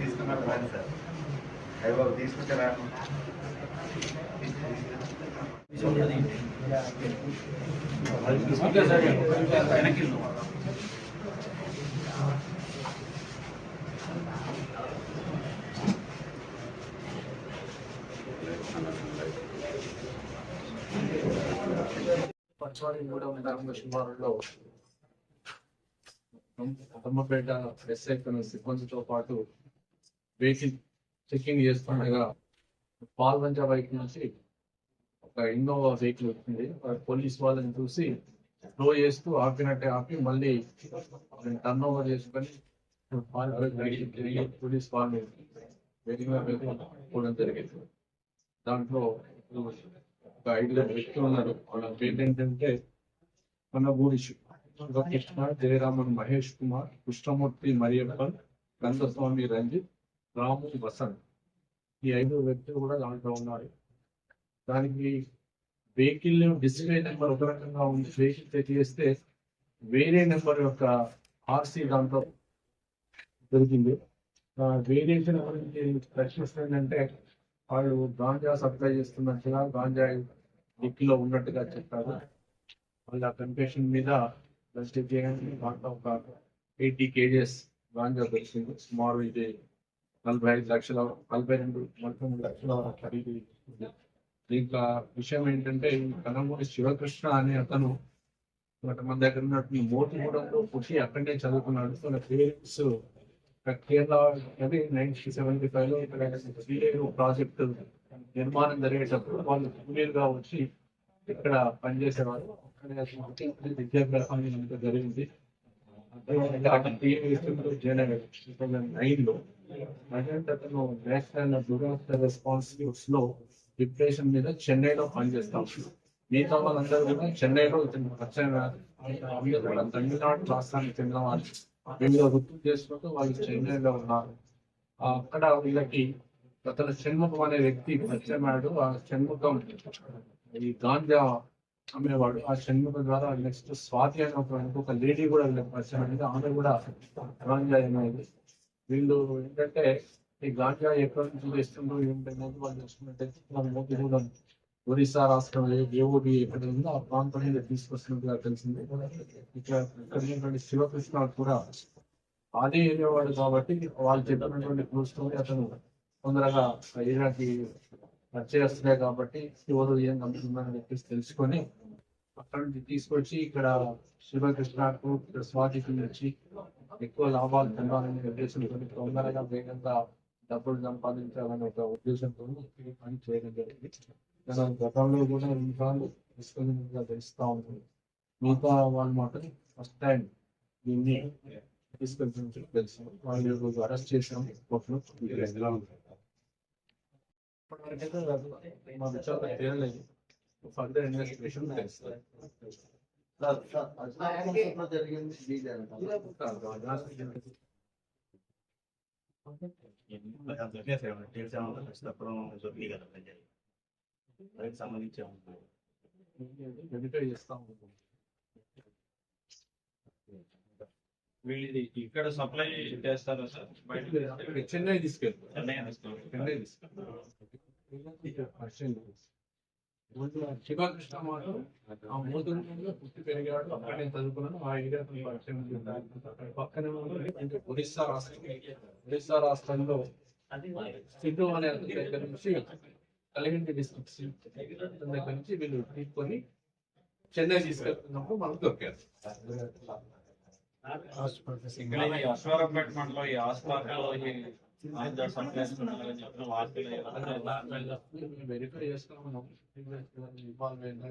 తీసుకున్నారు బాగా సార్ మూడవ తరంగ సుమారులో అమ్మపేట ఎస్ఐ సిబ్బందితో పాటు వెహికల్ చెక్కింగ్ చేస్తుండగా పాల్వంచ బైక్ నుంచి ఒక ఇన్నోవా వెహికల్ వచ్చింది. ఆ పోలీస్ వాళ్ళని చూసి స్లో చేస్తూ ఆపినట్టే ఆపి మళ్ళీ టర్న్ ఓవర్ చేసుకొని పోలీస్ వాళ్ళని వెహికల్ పోవడం జరిగింది. దాంట్లో ఒక ఐదుగురు వ్యక్తులు వాళ్ళ పేరు ఏంటంటే మన ఊరిషు కృష్ణ జయరామన్ మహేష్ కుమార్ కృష్ణమూర్తి మరియప్పన్ గంధస్వామి రంజిత్ రాము వసంత్. ఈ ఐదు వ్యక్తులు కూడా దాంట్లో ఉన్నారు. దానికి వెహికల్ డిస్ప్లే నెంబర్ ఒక రకంగా ఉంది. వెహికల్ చెక్ చేస్తే వేరే నెంబర్ యొక్క ఆర్సీ దాంట్లో దొరికింది. వేరియేషన్ గురించి ప్రశ్నిస్తుందంటే వాళ్ళు గాంజా సప్లై చేస్తున్నట్టుగా గాంజా డిక్కీలో ఉన్నట్టుగా చెప్పారు. వాళ్ళ కన్ఫెషన్ మీద ఇన్వెస్టిగేట్ చేయడానికి దాంట్లో ఒక ఎయిటీ కేజెస్ గాంజా దొరికింది. సుమారు ఇది నలభై ఐదు లక్షల నలభై రెండు నలభై మూడు లక్షల ఖరీదు ఇంకా దీంట్లో విషయం ఏంటంటే కనమూరి శివకృష్ణ అనే అతను మన దగ్గర ఉన్నట్టు మోతిగూడెంలో పుట్టి అక్కడనే చదువుకున్నాడు. తన పేరెంట్స్ కేరళ అది నైన్టీన్ సెవెంటీ ఫైవ్లో ఇక్కడ శ్రీలేరు ప్రాజెక్టు నిర్మాణం జరిగేటప్పుడు వాళ్ళు కూలీలుగా వచ్చి ఇక్కడ పనిచేసేవారు. అక్కడే అతను విద్యాభ్యాసం అంతా జరిగింది. నైన్లో ప్రజెంట్ అతను నేషనల్ డిజాస్టర్ రెస్పాన్స్లో డిప్రెషన్ మీద చెన్నైలో పనిచేస్తాం మిగతా వాళ్ళందరూ కూడా చెన్నైలో ఇతను పరిచయం తమిళనాడు రాష్ట్రానికి చెందిన వాళ్ళు. వీళ్ళు వృత్తులు చేసుకుంటూ వాళ్ళు చెన్నైలో ఉన్నారు. ఆ అక్కడ వీళ్ళకి అతను షణ్ముఖం అనే వ్యక్తి పరిచయమాడు ఆ షణ్ముఖం ఈ గాంజా అమ్మేవాడు. ఆ షణ్ముఖం ద్వారా నెక్స్ట్ స్వాతి అనే ఒక లేడీ కూడా వీళ్ళకి పరిచయం అయింది. ఆమె కూడా గాంజా అనేది వీళ్ళు ఏంటంటే ఈ గాంజా ఎక్కడి నుంచి తెస్తుండ్రో ఏంటనేది వాళ్ళు చూసుకున్నట్టయితే మన కూడా ఒరిస్సా రాష్ట్రం ఏఓబి ఎక్కడ ఉందో ఆ ప్రాంతం మీద తీసుకొస్తున్నట్టుగా తెలిసింది. ఇక్కడ ఇక్కడ ఉన్నటువంటి శివకృష్ణ కూడా అదే ఏరియా వాడు కాబట్టి వాళ్ళు చెప్పినటువంటి క్లూస్ అతను తొందరగా ఏరియాకి చేస్తున్నాయి కాబట్టి ఎవరు ఏం నమ్ముతుందని చెప్పేసి తెలుసుకొని అక్కడ నుంచి తీసుకొచ్చి ఇక్కడ శివకృష్ణకు ఇక్కడ స్వాతికి వచ్చి ఎక్కువ లాభాలు పొందాలనే ఉద్దేశంతో తొందరగా వేగంగా డబ్బులు సంపాదించాలనే ఒక ఉద్దేశంతో పని చేయడం జరిగింది. గతంలో కూడా ఎన్నిసార్లు తీసుకొని తెలుస్తా ఉంటుంది మిగతా వాళ్ళు మాత్రం ఫస్ట్ టైం దీన్ని తీసుకెళ్తున్నట్టు తెలుసు వాళ్ళు ఈరోజు అరెస్ట్ చేసాం కోర్టులో ఇప్పటివరకైతే మా విచారణ తేలలేదు ఫర్దర్ ఇన్వెస్టిగేషన్ తెలుస్తుంది జరిగింది డీజే సంబంధించి వెరిఫై చేస్తా ఉంటాం వీళ్ళు ఇక్కడ సప్లై చేస్తారా సార్ బయట చెన్నై తీసుకెళ్తాం చెన్నై శివకృష్ణ మాత్రం ఆ మూతంలో పుట్టి పెరిగాడు. అక్కడే చదువుకున్నాడు. ఆ ఏరియా పరిచయం ఉంది. పక్కనే ఒరిస్సా రాష్ట్రం. ఒరిస్సా రాష్ట్రంలో సిద్ధు అనే దగ్గర నుంచి కలిగింటి డిస్ట్రిక్ట్ దగ్గర నుంచి వీళ్ళు తీసుకొని చెన్నై తీసుకెళ్తున్నప్పుడు మనకు దొరికారు ఇక్కడ ఈ అశ్వారంపేట మండలం ఈ హాస్పిటల్లో ఈ ఆంధ్ర సంప్రదిస్తున్నారని చెప్పిన వార్తలు వెరిఫై చేస్తా ఉన్నాం ఇన్వాల్వ్ అయినా